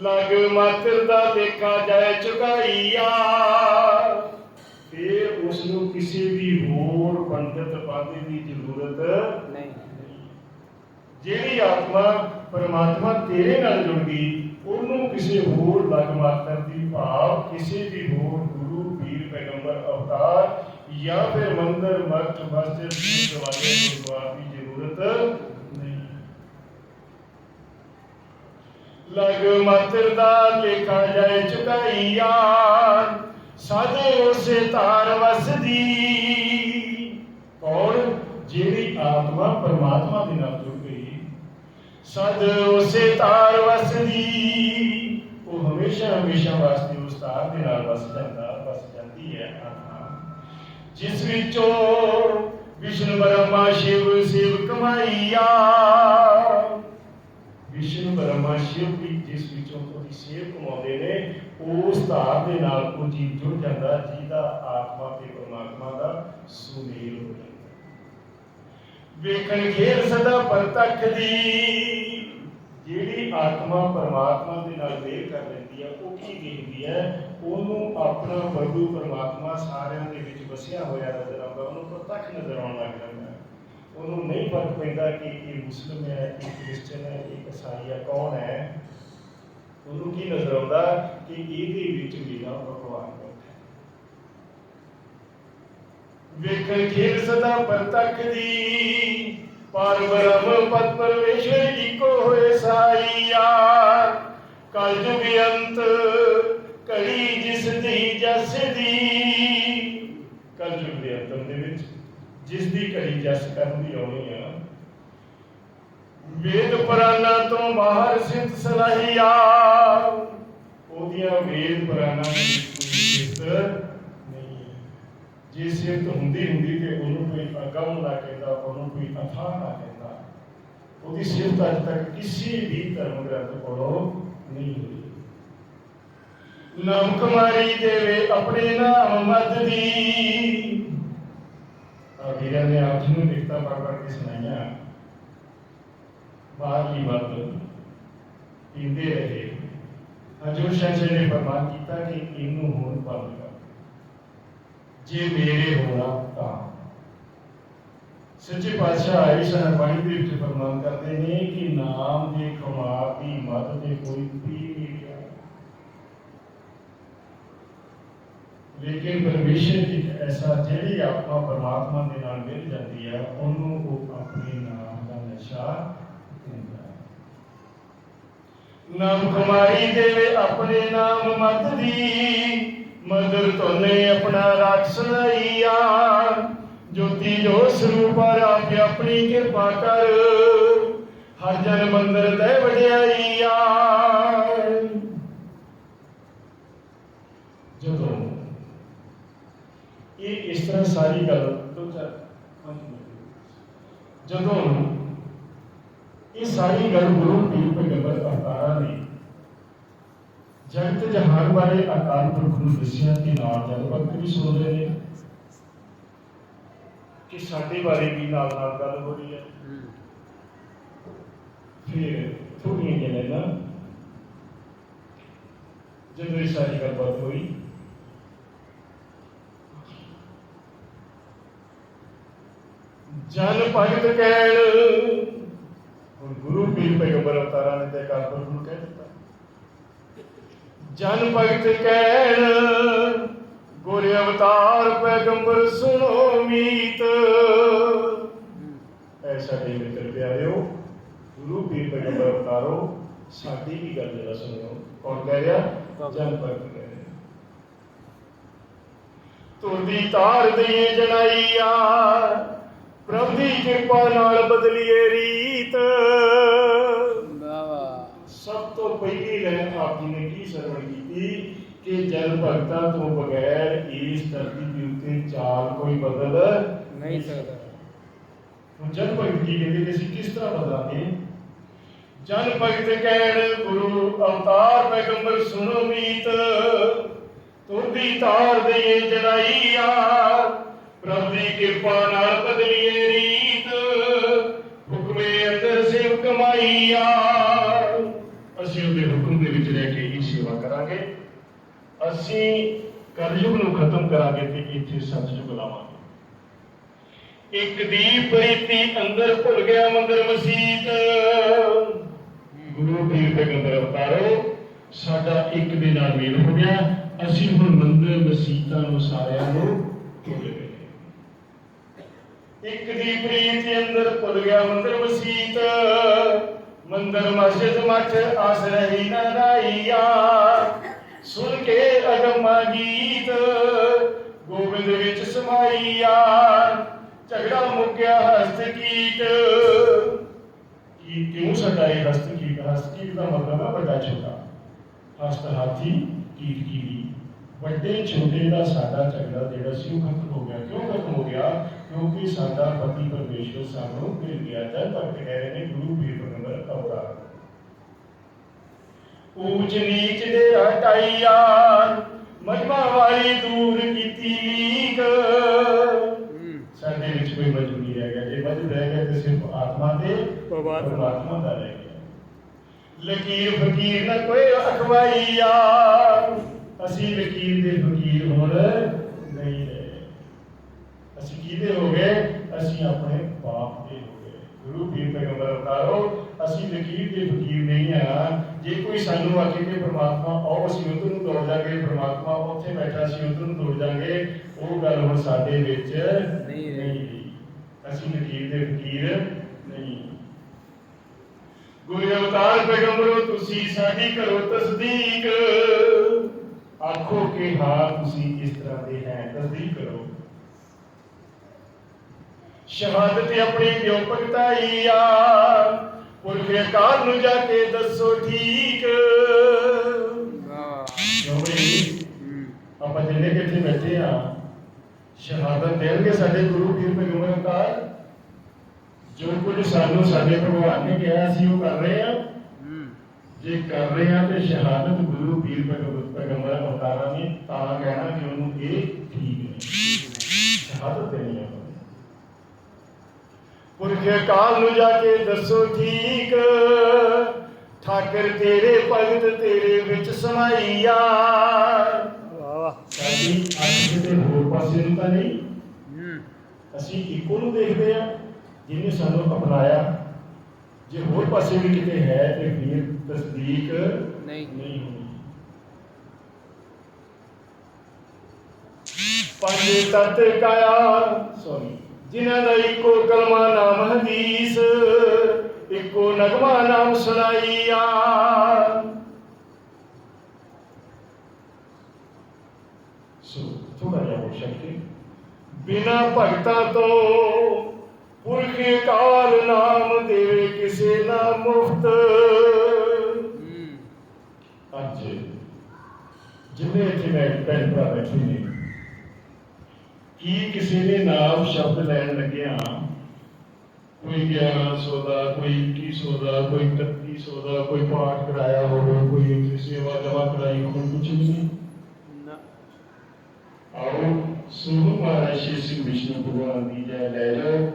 ਲਗ ਮਾਤਰ ਦਾ ਦੇਖਾ ਜਾਏ ਚੁਕਾਈਆ ਫਿਰ ਉਸ ਨੂੰ ਕਿਸੇ ਵੀ ਪੰਡਤ ਪਾਦੇ ਦੀ ਜ਼ਰੂਰਤ? ਨਹੀਂ। ਜਿਹੜੀ ਆਤਮਾ ਪਰਮਾਤਮਾ ਤੇਰੇ ਨਾਲ ਜੁੜ ਗਈ ਉਹਨੂੰ ਕਿਸੇ ਹੋਰ ਲਗ ਮਾਤਰ ਦੀ ਭਾਵ ਕਿਸੇ ਵੀ ਹੋਰ ਗੁਰੂ ਪੀਰ ਪੈਗੰਬਰ ਅਵਤਾਰ ਜਾਂ ਫਿਰ ਮੰਦਰ ਮਠ ਮਸਜਿਦ ਗੁਰਦੁਆਰੇ ਗੁਰਦੁਆਰ ਦੀ ਜ਼ਰੂਰਤ ਨਹੀਂ। ਲਗ ਮਾਤਰ ਦਾ ਲੇਖਾ ਜਾਏ ਚੁਕਾਈਆ ਸਾਦੇ ਉਸੇ ਧਾਰ ਵਸਦੀ। ਕੌਣ ਜਿਹੜੀ ਆਤਮਾ ਪਰਮਾਤਮਾ ਦੇ ਨਾਲ ਜੁੜ ਗਈ, ਸਦ ਉਸੇ ਤਾਰ ਵਸਦੀ, ਉਹ ਹਮੇਸ਼ਾ ਹਮੇਸ਼ਾ ਵਾਸਤੇ ਉਸ ਤਾਰ ਦੇ ਨਾਲ ਵਸ ਜਾਂਦਾ, ਵਸ ਜਾਂਦੀ ਹੈ ਆਤਮਾ। ਜਿਸ ਵਿੱਚੋਂ ਵਿਸ਼ਨੂੰ ਬ੍ਰਹਮਾ ਸ਼ਿਵ, ਸਿਵ ਕਮਾਈਆ। ਵਿਸ਼ਨੂੰ ਬ੍ਰਹਮਾ ਸ਼ਿਵ ਵੀ ਜਿਸ ਵਿੱਚੋਂ ਉਹਦੀ ਸੇਵ ਕਮਾਉਂਦੇ ਨੇ, ਉਸ ਧਾਰ ਦੇ ਨਾਲ ਉਹ ਜੀਵ ਜੁੜ ਜਾਂਦਾ, ਜਿਹਦਾ ਆਤਮਾ ਤੇ ਪਰਮਾਤਮਾ ਦਾ ਸੁਮੇਲ ਹੋ ਵੇਖਣ ਖੇਲ ਸਦਾ ਪਰਤੱਖ ਦੀ। ਜਿਹੜੀ ਆਤਮਾ ਪਰਮਾਤਮਾ ਦੇ ਨਾਲ ਮੇਲ ਕਰ ਲੈਂਦੀ ਹੈ ਉਹ ਕੀ ਦੇਖਦੀ ਹੈ ਉਹਨੂੰ ਆਪਣਾ ਪ੍ਰਭੂ ਪਰਮਾਤਮਾ ਸਾਰਿਆਂ ਦੇ ਵਿੱਚ ਵਸਿਆ ਹੋਇਆ ਨਜ਼ਰ ਆਉਂਦਾ, ਉਹਨੂੰ ਪ੍ਰਤੱਖ ਨਜ਼ਰ ਆਉਣ ਲੱਗ ਜਾਂਦਾ। ਹੈ ਉਹਨੂੰ ਨਹੀਂ ਫ਼ਰਕ ਪੈਂਦਾ ਕਿ ਇਹ ਮੁਸਲਮ ਹੈ, ਇਹ ਕ੍ਰਿਸਚਨ ਹੈ, ਇਹ ਈਸਾਈ ਹੈ, ਕੌਣ ਹੈ। ਉਹਨੂੰ ਕੀ ਨਜ਼ਰ ਆਉਂਦਾ? ਕਿ ਇਹਦੇ ਵਿੱਚ ਮੇਰਾ ਭਗਵਾਨ ਹੈ। ਵੇਖਣ ਖੇਲ ਸਦਾ ਪਰਤੱਖ ਦੀ ਪਰ ਬ੍ਰਹਮ ਪਤ ਪਰਮੇਸ਼ਰ ਇੱਕੋ ਹੋਏ ਸਾਈਆ ਕਲ ਜੁਗ ਅੰਤ ਕੜੀ ਜਿਸ ਦੀ ਜਸ ਦੀ। ਕਲ ਜੁਗ ਦੇ ਅੰਤ ਦੇ ਵਿੱਚ ਜਿਸ ਦੀ ਘੜੀ ਜਸ ਕਰਨ ਦੀ ਆਉਣੀ ਆ। ਵੇਦ ਪੁਰਾਣਾ ਤੋਂ ਬਾਹਰ ਸਿੱਧ ਸਲਾਹੀਆ ਉਹਦੀਆਂ ਵੇਦ ਪੁਰਾਣਾ ਦੀ ਸਿੱਧ ਜੇ ਸਿੱਧ ਹੁੰਦੀ ਹੁੰਦੀ ਤੇ ਉਹਨੂੰ ਕੋਈ ਅਗਮ ਨਾ ਕਹਿੰਦਾ ਉਹਨੂੰ ਕੋਈ ਅਥਾਹ ਨਾ ਕਹਿੰਦਾ ਉਹਦੀ ਸਿਫਤ ਅੱਜ ਤੱਕ ਕਿਸੇ ਵੀ ਧਰਮ ਗ੍ਰੰਥ ਕੋਲੋਂ ਨਹੀਂ ਹੋਈ ਨਾਮ ਕੁਮਾਰੀ ਦੇਵੇ ਆਪਣੇ ਨਾਮ ਮਤ ਦੀ। ਆ ਵੀਰਾਂ ਨੇ ਆਪ ਜੀ ਨੂੰ ਲਿਖਤਾ ਪੜ ਪੜ ਕੇ ਸੁਣਾਈਆਂ। ਬਾਹਰਲੀ ਮਤ ਪੀਂਦੇ ਰਹੇ। ਹਜੂਰ ਸ਼ਾਹ ਜੀ ਨੇ ਫਰਮਾਨ ਕੀਤਾ ਕਿ ਇਹਨੂੰ ਹੁਣ ਬੰਦ ਜੇ ਮੇਰੇ ਹੋਣਾ ਤਾਂ। ਸੱਚੇ ਪਾਤਸ਼ਾਹ ਆਈ ਸਨ, ਬਾਣੀ ਦੇ ਵਿੱਚ ਫਰਮਾਨ ਕਰਦੇ ਨੇ ਕਿ ਨਾਮ ਦੇ ਖੁਮਾਰ ਦੀ ਮਤ ਦੇ ਕੋਈ ਪੀਰ ਨਹੀਂ ਰਿਹਾ ਲੇਕਿਨ ਪਰਮੇਸ਼ਰ ਇੱਕ ਐਸਾ ਜਿਹੜੀ ਆਤਮਾ ਪਰਮਾਤਮਾ ਦੇ ਨਾਲ ਮਿਲ ਜਾਂਦੀ ਹੈ ਉਹਨੂੰ ਉਹ ਆਪਣੇ ਨਾਮ ਦਾ ਨਸ਼ਾ ਦਿੰਦਾ ਨਾਮ ਕੁਮਾਰੀ ਦੇਵੇ ਆਪਣੇ ਨਾਮ ਮਤ ਦੀ। ਮਦਰ ਤੋਨੇ ਆਪਣਾ ਰਾਖਸ ਲਈਆ ਜੋਤੀ ਜੋ ਸਰੂਪ ਆਪ ਆਪਣੀ ਕਿਰਪਾ ਕਰ ਹਰ ਜਨ ਮੰਦਰ ਤੇ ਵਡਿਆਈਆ ਜਦੋਂ ਇਹ ਇਸ ਤਰ੍ਹਾਂ ਸਾਰੀ ਗੱਲ ਦੋ ਚਾਰ ਪੰਜ ਮਿੰਟ ਜਦੋਂ ਇਹ ਸਾਰੀ ਗੱਲ ਗੁਰੂ ਪੀਰ ਪੈਗੰਬਰ ਅਵਤਾਰਾਂ ਨੇ ਜਗਤ ਜਹਾਨ ਬਾਰੇ ਅਕਾਲ ਪੁਰਖ ਨੂੰ ਦੱਸਿਆ ਕਿ ਨਾਲ ਜਦ ਵਕਤ ਵੀ ਸੁਣ ਰਹੇ ਨੇ ਕਿ ਸਾਡੇ ਬਾਰੇ ਵੀ ਨਾਲ ਨਾਲ ਗੱਲ ਹੋ ਰਹੀ ਹੈ ਫਿਰ ਥੋੜੀਆਂ ਜਿਹੇ ਨਾ ਜਦੋਂ ਇਹ ਸਾਰੀ ਗੱਲਬਾਤ ਹੋਈ ਜਨ ਭਗਤ ਕਹਿਣ ਹੁਣ ਗੁਰੂ ਪੀਰ ਪੈਗੰਬਰ ਅਵਤਾਰਾਂ ਨੇ ਤੇ ਅਕਾਲ ਪੁਰਖ ਨੂੰ ਕਹਿ ਦਿੱਤਾ ਜਨ ਭਗਤ ਕਹਿਣ ਗੁਰ ਅਵਤਾਰ ਪੈਗੰਬਰ ਸੁਣੋ ਮੀਤ। ਐਸਾ ਦੇ ਮਿੱਤਰ ਪਿਆਰਿਓ ਗੁਰੂ ਪੀਰ ਪੈਗੰਬਰ ਅਵਤਾਰੋ ਸਾਡੀ ਵੀ ਗੱਲ ਜਰਾ ਸੁਣਿਓ। ਕੌਣ ਕਹਿ ਰਿਹਾ? ਜਨ ਭਗਤ ਕਹਿ ਰਿਹਾ। ਤੁਰਦੀ ਤਾਰ ਦਈਏ ਜਣਾਈਆ ਪ੍ਰਭ ਦੀ ਕਿਰਪਾ ਨਾਲ ਬਦਲੀਏ ਰੀਤ। ਸਭ ਤੋਂ ਪਹਿਲੀ ਲਾਈਨ ਆਪ ਜੀ ਨੇ ਸਰਵਣ ਕੀਤੀ ਕਿ ਜਨ ਭਗਤਾਂ ਤੋਂ ਬਗੈਰ ਇਸ ਧਰਤੀ ਦੇ ਉੱਤੇ ਚਾਲ ਕੋਈ ਬਦਲ ਨਹੀਂ ਸਕਦਾ। ਹੁਣ ਜਨ ਭਗਤ ਕੀ ਕਹਿੰਦੇ ਕਿ ਅਸੀਂ ਕਿਸ ਤਰ੍ਹਾਂ ਬਦਲਾਂਗੇ? ਜਨ ਭਗਤ ਕਹਿਣ ਗੁਰੂ ਅਵਤਾਰ ਪੈਗੰਬਰ ਸੁਣੋ ਮੀਤ ਤੁਰਦੀ ਤਾਰ ਦੇਈਏ ਜੜਾਈਆ ਪ੍ਰਭ ਦੀ ਕਿਰਪਾ ਨਾਲ ਬਦਲੀਏ ਰੀਤ ਹੁਕਮੇ ਅੰਦਰ ਸੇਵ ਕਮਾਈਆ ਅਸੀਂ ਉਹਦੇ ਹੁਕਮ ਦੇ ਵਿੱਚ ਰਹਿ ਕੇ ਸੇਵਾ ਕਰਾਂਗੇ। ਅਸੀਂ ਕਲਯੁਗ ਨੂੰ ਖਤਮ ਕਰਾਂਗੇ ਤੇ ਇੱਥੇ ਸਤਿਯੁਗ ਲਾਵਾਂਗੇ। ਇੱਕ ਦੀਪ ਰੀਤੀ ਅੰਦਰ ਭੁੱਲ ਗਿਆ ਮੰਦਰ ਮਸਜਿਦ ਗੁਰੂ ਪੀਰ ਪੈਗੰਬਰ ਅਵਤਾਰੋ, ਸਾਡਾ ਇੱਕ ਦੇ ਨਾਲ ਮੇਲ ਹੋ ਗਿਆ। ਅਸੀਂ ਹੁਣ ਮੰਦਰ ਮਸੀਤਾਂ ਨੂੰ ਸਾਰਿਆਂ ਨੂੰ ਭੁੱਲ ਗਏ। ਇੱਕ ਦੀ ਪ੍ਰੀਤੀ ਅੰਦਰ ਭੁੱਲ ਗਿਆ ਮੰਦਰ ਮਸੀਤ। ਮੰਦਰ ਮਸਜਿਦ ਮਠ ਆਸ ਰਹੀ ਨਾ ਰਾਈਆ ਸੁਣ ਕੇ ਅਗਮਾ ਗੀਤ ਗੋਬਿੰਦ ਵਿੱਚ ਸਮਾਈਆ ਝਗੜਾ ਮੁੱਕਿਆ ਹਸਤ ਕੀਟ ਕੀ ਕਿਉਂ ਸਾਡਾ ਇਹ ਹਸਤ ਕੀਟ ਹਸਤ ਕੀਟ ਦਾ ਮਤਲਬ ਹੈ ਵੱਡਾ ਛੋਟਾ ਹਸਤ ਹਾਥੀ ਕੀਟ ਕੀੜੀ ਵੱਡੇ ਛੋਟੇ ਦਾ ਸਾਡਾ ਝਗੜਾ ਜਿਹੜਾ ਸੀ ਉਹ ਖਤਮ ਹੋ ਗਿਆ ਕਿਉਂ ਖਤਮ ਹੋ ਗਿਆ ਕਿਉਂਕਿ ਸਾਡਾ ਪਤੀ ਪਰਮੇਸ਼ਵਰ ਸਾਨੂੰ ਮਿਲ ਗਿਆ ਜਦ ਤੱਕ ਕਹਿ ਰਹੇ ਨੇ ਗੁਰੂ ਪੀਰ ਅਵਤਾਰ ਊਚ ਨੀਚ ਦੇ ਹਟਾਈ ਯਾਰ ਮਜਮਾ ਵਾਲੀ ਦੂਰ ਕੀਤੀ ਲੀਕ। ਸਾਡੇ ਵਿੱਚ ਕੋਈ ਮਜੂ ਨਹੀਂ ਰਹਿ ਗਿਆ। ਜੇ ਮਜੂ ਰਹਿ ਗਿਆ ਤੇ ਸਿਰਫ ਆਤਮਾ ਤੇ ਪਰਮਾਤਮਾ। ਦਾ ਰਹਿ ਗਿਆ। ਲਕੀਰ ਫਕੀਰ ਨਾ ਕੋਈ ਅਖਵਾਈ ਯਾਰ ਅਸੀਂ ਲਕੀਰ ਦੇ ਫਕੀਰ ਹੁਣ ਨਹੀਂ ਰਹੇ। ਅਸੀਂ ਕਿਹਦੇ ਹੋ ਗਏ? ਅਸੀਂ ਆਪਣੇ ਬਾਪ ਦੇ ਹੋ ਗਏ। ਗੁਰੂ ਪੀਰ ਪੈਗੰਬਰ ਅਵਤਾਰੋ ਅਸੀਂ ਲਕੀਰ ਦੇ ਫਕੀਰ ਨਹੀਂ ਆ ਜੇ ਕੋਈ ਸਾਨੂੰ ਆਖੇ ਕਿ ਪ੍ਰਮਾਤਮਾ ਆਓ ਅਸੀਂ ਉਧਰ ਨੂੰ ਦੌੜ ਜਾਗੇ ਪ੍ਰਮਾਤਮਾ ਉੱਥੇ ਬੈਠਾ ਸੀ ਉਧਰ ਨੂੰ ਦੌੜ ਜਾਗੇ ਉਹ ਗੱਲ ਹੁਣ ਸਾਡੇ ਵਿੱਚ ਨਹੀਂ ਰਹੀ। ਅਸੀਂ ਲਕੀਰ ਦੇ ਫਕੀਰ ਨਹੀਂ। ਗੁਰੂ ਅਵਤਾਰ ਪੈਗੰਬਰੋ ਤੁਸੀਂ ਸਾਡੀ ਕਰੋ ਤਸਦੀਕ। ਆਖੋ ਕਿ ਹਾਂ ਤੁਸੀਂ ਇਸ ਤਰ੍ਹਾਂ ਦੇ ਹੈ ਤਸਦੀਕ ਕਰੋ। ਸ਼ਹਾਦਤ ਆਪਣੀ ਕਿਉਂ ਭਗਤਾਈ ਆ। ਪੁਰਖ ਅਕਾਲ ਨੂੰ ਜਾ ਕੇ ਦੱਸੋ ਠੀਕ। ਕਿਉਂ ਬਈ ਆਪਾਂ ਜਿੰਨੇ ਕਿ ਬੈਠੇ ਆ ਸ਼ਹਾਦਤ ਦੇਣਗੇ ਸਾਡੇ ਗੁਰੂ ਪੀਰ ਪੈਗੰਬਰ ਅਵਤਾਰ ਜੋ ਕੁਝ ਸਾਨੂੰ ਸਾਡੇ ਭਗਵਾਨ ਨੇ ਕਿਹਾ ਸੀ ਉਹ ਕਰ ਰਹੇ ਆ ਜੇ ਕਰ ਰਹੇ ਆ ਤੇ ਸ਼ਹਾਦਤ ਗੁਰੂ ਪੀਰ ਪੈਗੰਬਰ ਅਵਤਾਰਾਂ ਨੇ ਤਾਂ ਕਹਿਣਾ ਕਿ ਉਹਨੂੰ ਇਹ ਠੀਕ ਨਹੀਂ। ਸ਼ਹਾਦਤ ਦੇਣੀ ਆ ਪੁਰਖ ਕਾਲ ਨੂੰ ਜਾ ਕੇ ਦੱਸੋ ਠੀਕ। ਠਾਕਰ ਤੇਰੇ ਭਗਤ ਤੇਰੇ ਵਿੱਚ ਸਮਾਈਆ ਸਾਡੀ ਅੱਜ ਕਿਤੇ ਹੋਰ ਪਾਸੇ ਨੂੰ ਤਾਂ ਨਹੀਂ। ਹੂੰ। ਅਸੀਂ ਇੱਕੋ ਨੂੰ ਦੇਖਦੇ ਆ ਜਿਹਨੇ ਸਾਨੂੰ ਅਪਣਾਇਆ। ਜੇ ਹੋਰ ਪਾਸੇ ਵੀ ਕਿਤੇ ਹੈ ਤੇ ਫਿਰ ਤਸਦੀਕ ਨਹੀਂ। ਨਹੀਂ ਹੋਣੀ। ਪੰਜ ਤਤ ਕਾਇਆ ਸੋਰੀ ਜਿਨ੍ਹਾਂ ਦਾ ਇੱਕੋ ਕਲਮਾ ਨਾਮ ਹਦੀਸ ਇੱਕੋ ਨਗਮਾ ਨਾਮ ਸੁਣਾਈਆ ਸੋ ਥੋੜਾ ਜਿਹਾ ਹੋ। ਸ਼ਕਤੀ ਬਿਨਾ ਭਗਤਾਂ ਤੋਂ ਪੁਰਖ ਕਾਲ ਨਾਮ ਦੇਵੇ ਕਿਸੇ ਨਾ ਮੁਫਤ। ਅੱਜ ਜਿੰਨੇ ਇੱਥੇ ਮੈਂ ਭੈਣ ਭਰਾ ਬੈਠੇ ਨੇ ਕੀ ਕਿਸੇ ਨੇ ਨਾਮ ਸ਼ਬਦ ਲੈਣ ਲੱਗਿਆ? ਕੋਈ 1100 ਦਾ ਕੋਈ 2100 ਦਾ ਕੋਈ 3100 ਦਾ ਕੋਈ ਪਾਠ ਕਰਾਇਆ ਹੋਵੇ ਕੋਈ ਸੇਵਾ ਜਮਾ ਕਰਾਈ ਹੋਵੇ ਕੁਝ ਵੀ ਨਹੀਂ। ਨਾ। ਆਓ ਸੁਣੋ ਮਹਾਰਾਜ ਸ਼੍ਰੀ ਸਿੰਘ ਵਿਸ਼ਨੂੰ ਭਗਵਾਨ ਦੀ ਜੈ ਲੈ ਲਓ।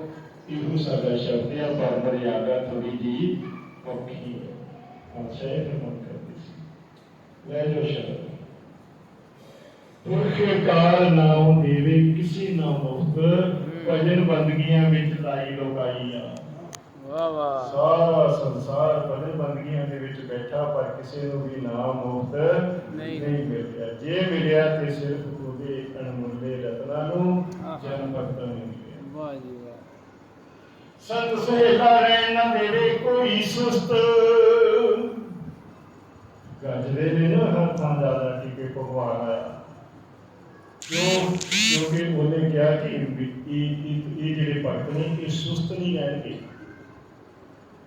ਇਹੋ ਸਾਡਾ ਸ਼ਬਦ ਹੈ ਪਰ ਮਰਿਆਦਾ ਥੋੜੀ ਜੀ ਔਖੀ ਹੈ। ਹਾਂ ਸ਼ਾਇਦ ਮਨ ਕਰਦੇ ਸੀ। ਲੈ ਲਓ ਸ਼ਬਦ। ਪੁਰਖ ਕਾਲ ਨਾਮ ਦੇਵੇ ਕਿਸੇ ਨਾ ਮੁਕਤ ਭਜਨ ਬੰਦਗੀਆਂ ਵਿੱਚ ਲਾਈ ਲੋਕਾਈ ਆ ਵਾਹ ਵਾਹ। ਸਾਰਾ ਸੰਸਾਰ ਭਜਨ ਬੰਦਗੀਆਂ ਦੇ ਵਿੱਚ ਬੈਠਾ ਪਰ ਕਿਸੇ ਨੂੰ ਵੀ ਨਾਮ ਮੁਕਤ ਨਹੀਂ। ਮਿਲਿਆ। ਜੇ ਮਿਲਿਆ ਤੇ ਸਿਰਫ ਉਹਦੇ ਅਣਮੁੱਲੇ ਰਤਨਾਂ ਨੂੰ। ਜਨਮ ਭਗਤਾਂ ਨੂੰ ਮਿਲਿਆ। ਵਾਹ ਜੀ ਵਾਹ। ਸੰਤ ਸਹੇਲਾ ਰਹਿਣ ਨਾ ਦੇਵੇ ਕੋਈ ਸੁਸਤ। ਗੱਜਦੇ ਨੇ ਨਾ ਹੱਥਾਂ ਜ਼ਿਆਦਾ ਟਿਕੇ ਭਗਵਾਨ ਆਇਆ। ਕਿਉਂ ਕਿਉਂਕਿ ਉਹਨੇ ਕਿਹਾ ਕਿ ਵੀ ਇਹ ਇਹ- ਇਹ ਜਿਹੜੇ ਭਗਤ ਨੇ ਇਹ ਸੁਸਤ ਨਹੀਂ ਰਹਿਣਗੇ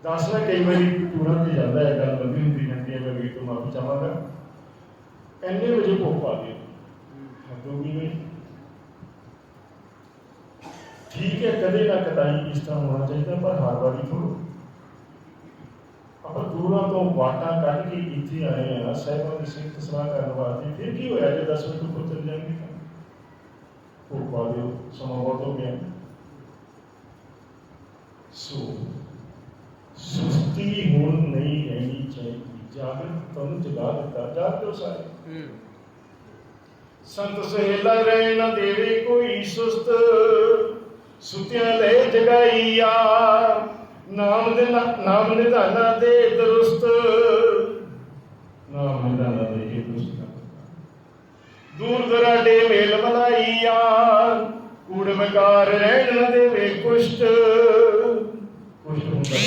ਦੱਸਣਾ ਕਈ ਵਾਰੀ ਟੂਰਾਂ ਤੇ ਜਾਂਦਾ ਹੈ ਗੱਲ ਲੰਬੀ ਹੁੰਦੀ ਜਾਂਦੀ ਹੈ ਮੈਂ ਵੀ ਤੋਂ ਮਾਫੀ ਚਾਹਾਂਗਾ ਇੰਨੇ ਵਜੇ ਭੋਗ ਪਾ ਦਿਓ ਹੂੰ ਹੱਦੋਗੀ ਨਹੀਂ ਠੀਕ ਹੈ ਕਦੇ ਨਾ ਕਦਾਈ ਇਸ ਤਰ੍ਹਾਂ ਹੋਣਾ ਚਾਹੀਦਾ ਪਰ ਹਰ ਵਾਰੀ ਥੋੜ੍ਹਾ ਆਪਾਂ ਦੂਰਾਂ ਤੋਂ ਵਾਟਾਂ ਕੱਢ ਕੇ ਇੱਥੇ ਆਏ ਆ ਸਾਹਿਬਾਂ ਦੀ ਸਿੱਖ ਸਲਾਹ ਕਰਨ ਵਾਸਤੇ ਫਿਰ ਕੀ ਹੋਇਆ ਜੇ 10 ਮਿੰਟ ਉੱਪਰ ਚੱਲ ਜਾਣਗੇ ਦਿਓ ਸਮਾਂ ਬਹੁਤ ਹੋ ਗਿਆ। ਸੋ ਸੁਸਤੀ ਹੁਣ ਨਹੀਂ ਰਹਿਣੀ ਚਾਹੀਦੀ। ਜਾਗਰਤ ਤੁਹਾਨੂੰ ਜਗਾ ਦਿੱਤਾ ਜਾਗਰੋ ਸਾਰੇ। ਹੂੰ। ਸੰਤ ਸਹੇਲਾ ਰਹਿ ਨਾ ਦੇਵੇ ਕੋਈ ਸੁਸਤ। ਸੁਤਿਆਂ ਲੈ ਜਗਾਈਆ ਨਾਮ ਦੇ ਨਾਮ ਨਿਧਾਨਾ ਦੇ ਦਰੁਸਤ। ਨਾਮ ਨਿਧਾਨਾ ਦੇ ਦਰੁਸਤ। ਦੂਰ ਦਰਾਡੇ ਮੇਲ ਮਲਾਈਆ। ਕੂੜ ਮਕਾਰ ਰਹਿਣ ਦੇਵੇ ਕੁਸ਼ਟ। ਕੁਸ਼ਟ ਹੁੰਦਾ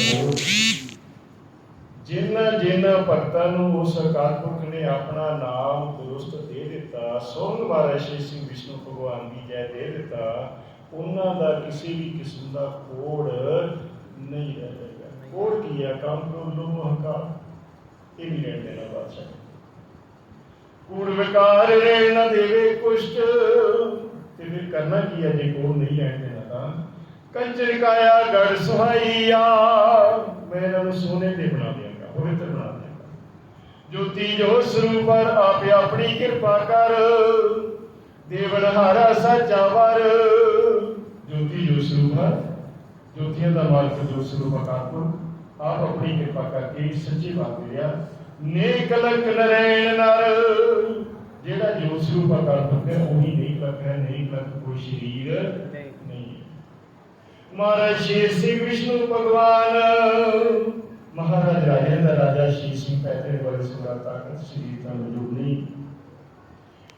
ਜਿਨ੍ਹਾਂ ਜਿਨ੍ਹਾਂ ਭਗਤਾਂ ਨੂੰ ਉਸ ਅਕਾਲ ਨੇ ਆਪਣਾ ਨਾਮ ਦਰੁਸਤ ਦੇ ਦਿੱਤਾ, ਸੋਹਣ ਮਹਾਰਾਜ ਸ਼੍ਰੀ ਸਿੰਘ ਵਿਸ਼ਨੂੰ ਭਗਵਾਨ ਦੀ ਜੈ ਦੇ ਦਿੱਤਾ, ਉਹਨਾਂ ਦਾ ਕਿਸੇ ਵੀ ਕਿਸਮ ਦਾ ਕੋੜ ਨਹੀਂ ਰਹਿ ਜਾਏਗਾ। ਕੋੜ ਕੀ ਹੈ ਕੰਮ ਕੋ ਲੋਭ ਹੰਕਾਰ ਇਹ ਵੀ ਰਹਿਣ ਦੇਣਾ ਬਾਦਸ਼ਾਹ। ਕੂੜ ਵਿਕਾਰ ਨਾ ਦੇਵੇ ਕੁਸ਼ਟ। ਤੇ ਫਿਰ ਕਰਨਾ ਕੀ ਹੈ? ਜੇ ਕੋੜ ਨਹੀਂ ਰਹਿਣ ਦੇਣਾ ਤਾਂ ਕੰਚਨ ਕਾਇਆ, ਗੜ ਸੁਹਾਈਆ ਮੈਂ ਇਹਨਾਂ ਨੂੰ ਸੋਨੇ ਤੇ ਬਣਾ ਦਿਆਂਗਾ, ਪਵਿੱਤਰ ਬਣਾ ਦਿਆਂਗਾ। ਜੋਤੀ ਜੋ ਸਰੂਪਰ ਆਪੇ ਆਪਣੀ ਕਿਰਪਾ ਕਰ। ਦੇਵਨ ਹਾਰਾ ਸਾਚਾ ਵਰ। ਜੋਤੀ ਜੋ ਸਰੂਪਰ ਜੋਤੀਆਂ ਦਾ ਮਾਲਕ ਜੋ ਸਰੂਪ ਅਕਾਰਪੁਰ ਆਪ ਆਪਣੀ ਕਿਰਪਾ ਕਰਕੇ ਸੱਚੀ ਬਾਤ ਦੇ ਨੇਕ ਨਰੈਣ ਨਰ ਜਿਹੜਾ ਜੋ ਸਰੂਪ ਅਕਾਰਪੁਰ ਹੈ ਉਹੀ ਨਹੀਂ ਲਕ ਹੈ ਨਹੀਂ ਲਕ ਕੋਈ ਸ਼ਰੀਰ ਨਹੀਂ। ਮਹਾਰਾਜ ਸ਼ੇਰ ਸਿੰਘ ਵਿਸ਼ਨੂੰ ਭਗਵਾਨ ਮਹਾਰਾਜ ਰਾਜੇ ਦਾ ਰਾਜਾ ਸ਼ੇਰ ਸਿੰਘ ਪੈਤੇ ਵਾਲੇ ਸੁਰਾ ਤਾਕਤ ਸ਼ਰੀਰ ਦਾ ਮੌਜੂਦ ਨਹੀਂ।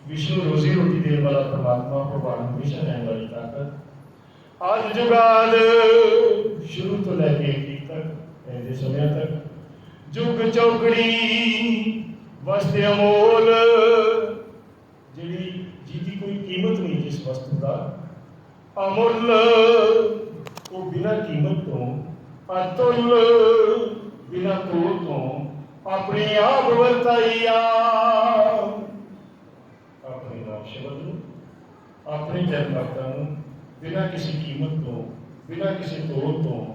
ਵਿਸ਼ਨੂੰ ਰੋਜ਼ੀ ਰੋਟੀ ਦੇਣ ਵਾਲਾ ਪ੍ਰਮਾਤਮਾ ਭਗਵਾਨ ਹਮੇਸ਼ਾ ਰਹਿਣ ਵਾਲੀ ਤਾਕਤ। ਅੱਜ ਜੁਗਾਦ ਸ਼ੁਰੂ ਤੋਂ ਲੈ ਕੇ ਅੰਤ ਤੱਕ ਇਹਦੇ ਸਮਿਆਂ ਤੱਕ। ਜੁਗ ਚੌਕੜੀ ਵਸਤੇ ਅਮੋਲ। ਜਿਹੜੀ ਜਿਹਦੀ ਕੋਈ ਕੀਮਤ ਨਹੀਂ ਜਿਸ ਵਸਤੂ ਦਾ, ਅਮੁੱਲ। ਉਹ ਬਿਨਾਂ ਕੀਮਤ ਤੋਂ, ਅਤੁੱਲ। ਬਿਨਾਂ ਤੋੜ ਤੋਂ, ਆਪਣੇ ਆਪ ਵਰਤਾਈਆ ਆਪਣੇ ਨਾਮ ਸ਼ਬਦ ਨੂੰ, ਆਪਣੇ ਜਨਮਤਾ ਨੂੰ ਬਿਨਾਂ ਕਿਸੇ ਕੀਮਤ ਤੋਂ, ਬਿਨਾਂ ਕਿਸੇ ਤੋੜ ਤੋਂ,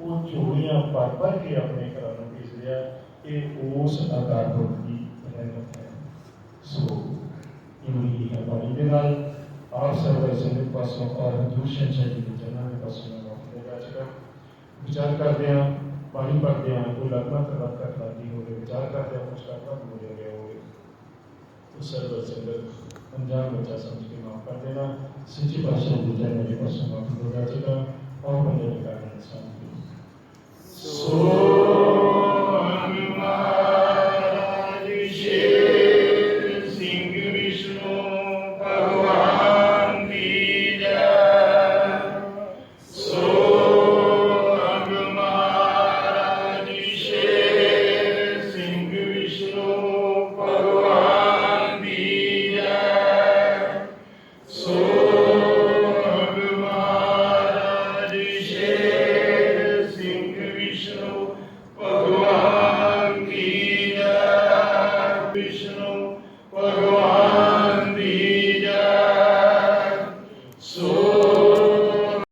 ਉਹ ਝੋਲੀਆਂ ਭਰ ਭਰ ਕੇ ਆਪਣੇ ਆ, ਇਹ ਉਸ ਅਕਾਰ ਦੀ ਰਹਿਮਤ ਹੈ ਸੋ ਇਹਨੀ ਹੈ ਬਣੀ ਦੇ ਨਾਲ ਆਪ ਸਰਵੇ ਸੰਦੇ ਪਾਸੋਂ ਔਰ ਦੂਸ਼ਣ ਚਾਹੀਦੀ ਜਨਾਂ ਦੇ ਪਾਸੋਂ ਮੌਕੇ ਅੱਜ ਦਾ ਵਿਚਾਰ ਕਰਦੇ ਆ ਪਾਣੀ ਭਰਦੇ ਆ, ਕੋਈ ਲਗਭਗ ਤਰ੍ਹਾਂ ਕਰ ਲਾਦੀ ਹੋਵੇ, ਵਿਚਾਰ ਕਰਦੇ ਆ ਕੁਝ ਕਰਨਾ ਭੁੱਲ ਗਏ ਹੋਵੇ। ਤੋ ਸਰਵੇ ਸੰਦੇ ਪੰਜਾਬ ਬੱਚਾ ਸਮਝ ਕੇ ਮਾਫ ਕਰ ਦੇਣਾ, ਸੱਚੀ ਭਾਸ਼ਾ ਦੀ ਜਨਾਂ ਦੇ ਪਾਸੋਂ ਮਾਫ ਹੋ ਜਾਏਗਾ ਔਰ ਬੰਦੇ ਦੇ ਕਾਰਨ ਸਮਝ ਸੋ